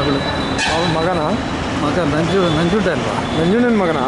ಮಗಳು. ಅವನ ಮಗನ? ಮಗ ನಂಜು ನಂಜುಂಡ ಅಲ್ವಾ? ನಂಜುಣ್ಣನ ಮಗನ?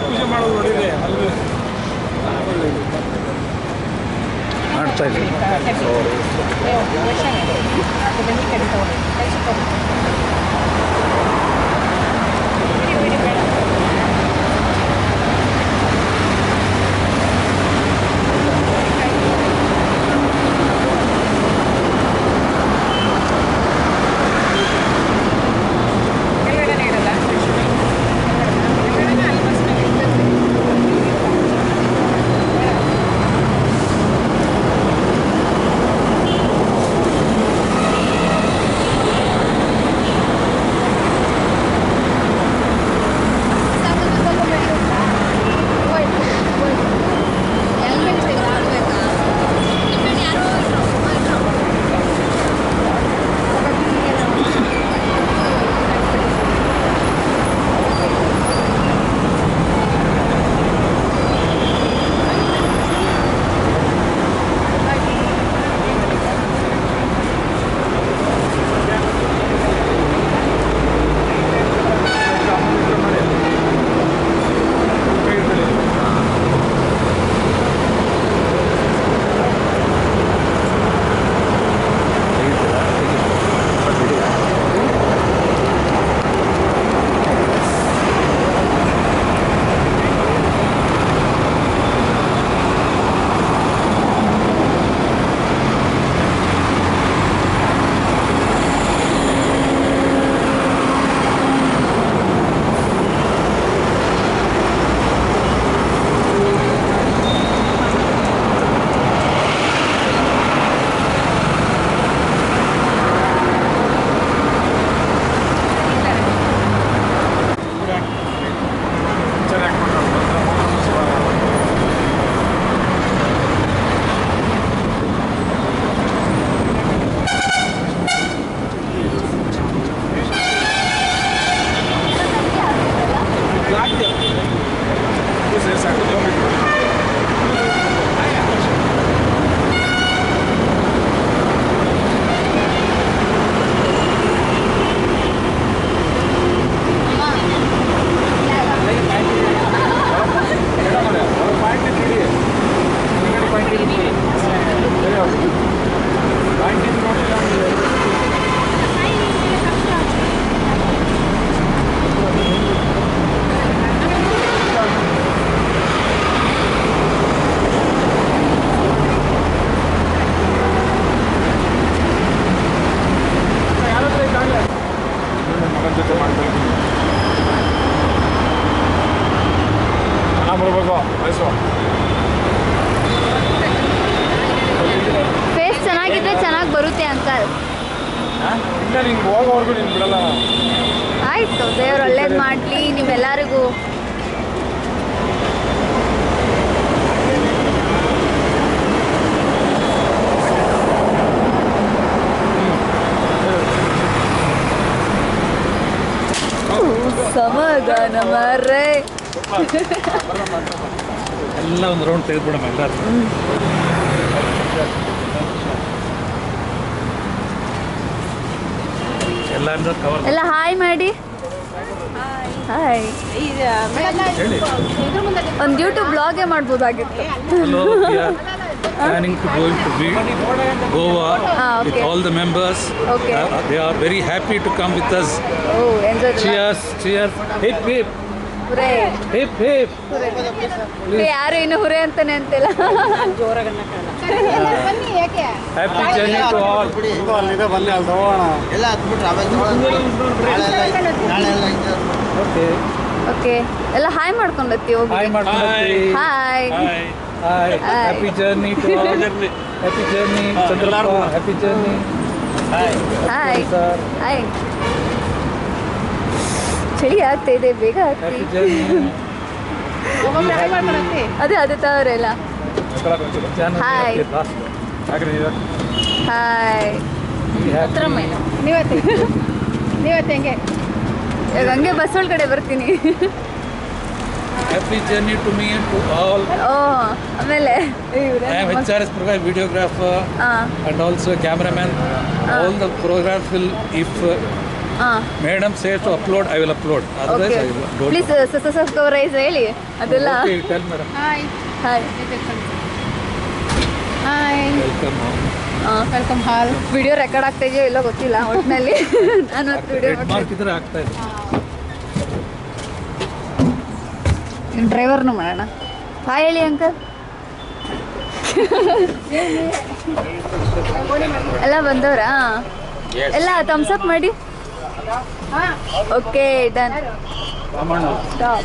ಪೂಜೆ ಮಾಡೋದು ನೋಡಿದ್ರೆ ಅಲ್ಲಿ ಮಾಡ್ತಾ ಇದ್ದೀವಿ. ಇಲ್ಲ ನಿಂಗೆ ಹೋಗೋವರೆಗೂ ನೀನು ಬಿಡಲ್ಲ ನಾನು. ಆಯ್ತು ದೇವ್ರು ಒಳ್ಳೇದು ಮಾಡಲಿ ನೀವೆಲ್ಲರಿಗೂ ಸಮಾಧಾನ ಮಾರ್ರೆ ಎಲ್ಲ ಒಂದು ರೌಂಡ್ ತೆಗೆದ್ಬಿಡಮ್ಮ ಎಲ್ಲರೂ ಎಲ್ಲ ಹಾಯ್ ಮಾಡಿ ಹಾಯ್ ಒಂದು ಯೂಟ್ಯೂಬ್ ಬ್ಲಾಗೇ ಮಾಡ್ಬೋದಾಗಿತ್ತು Hello, we are planning to go to be Goa Ah, with all the members. Okay. Uh, they are very happy to come with us. Oh, enjoy. Cheers, cheers. Hip, hip, ಯಾರು ಇನ್ನು ಹುರೇ ಅಂತಾನೆ ಅಂತಿಲ್ಲ. Happy journey to オール ಇಂತ ಅಲ್ಲ ಬನ್ನಿ all ಹೋಗೋಣ. ಎಲ್ಲ okay ಎಲ್ಲ ಹಾಯ್ ಮಾಡ್ಕೊಂಡತ್ತಿ ಹೋಗಿ. Hi hi hi happy journey to オール journey happy journey Chandraraj happy journey hi hi sir hi ಚಳಿ ಆಗ್ತಾ ಇದೆ ಬೇಗ ಅದೇ ಅದೇ ತವರೆಲ್ಲ ಹಾಯ್ ಹಾಯ್ ನೀವತ್ತೆ? ಹಂಗೆ? ಬಸ್ ಒಳಗಡೆ ಬರ್ತೀನಿ. Happy journey to me and to all oh ಆಮೇಲೆ? I am H R S profile videographer and also cameraman all the program will if ಹಾಂ. madam to upload I will upload okay I will don't. Please ಹೇಳಿ. ಅದೆಲ್ಲ? Okay tell madam hi hi hi welcome ಹಾಂ. Welcome ಹಾಲ್ video record ಆಗ್ತಾ ಇದೆಯೋ ಇಲ್ಲೋ ಗೊತ್ತಿಲ್ಲ ಒಟ್ಟಿನಲ್ಲಿ ನಾನು ವಿಡಿಯೋ ಇದ್ರೆ ಆಗ್ತಾ ಇದೆ. ಡ್ರೈವರ್ನು ಮಾಡೋಣ? ಹಾಯ್ ಹೇಳಿ ಅಂಕಲ್ ಎಲ್ಲ ಬಂದವರಾ? ಎಲ್ಲ ಥಮ್ಸ್ ಅಪ್ ಮಾಡಿ. Okay, done. Stop.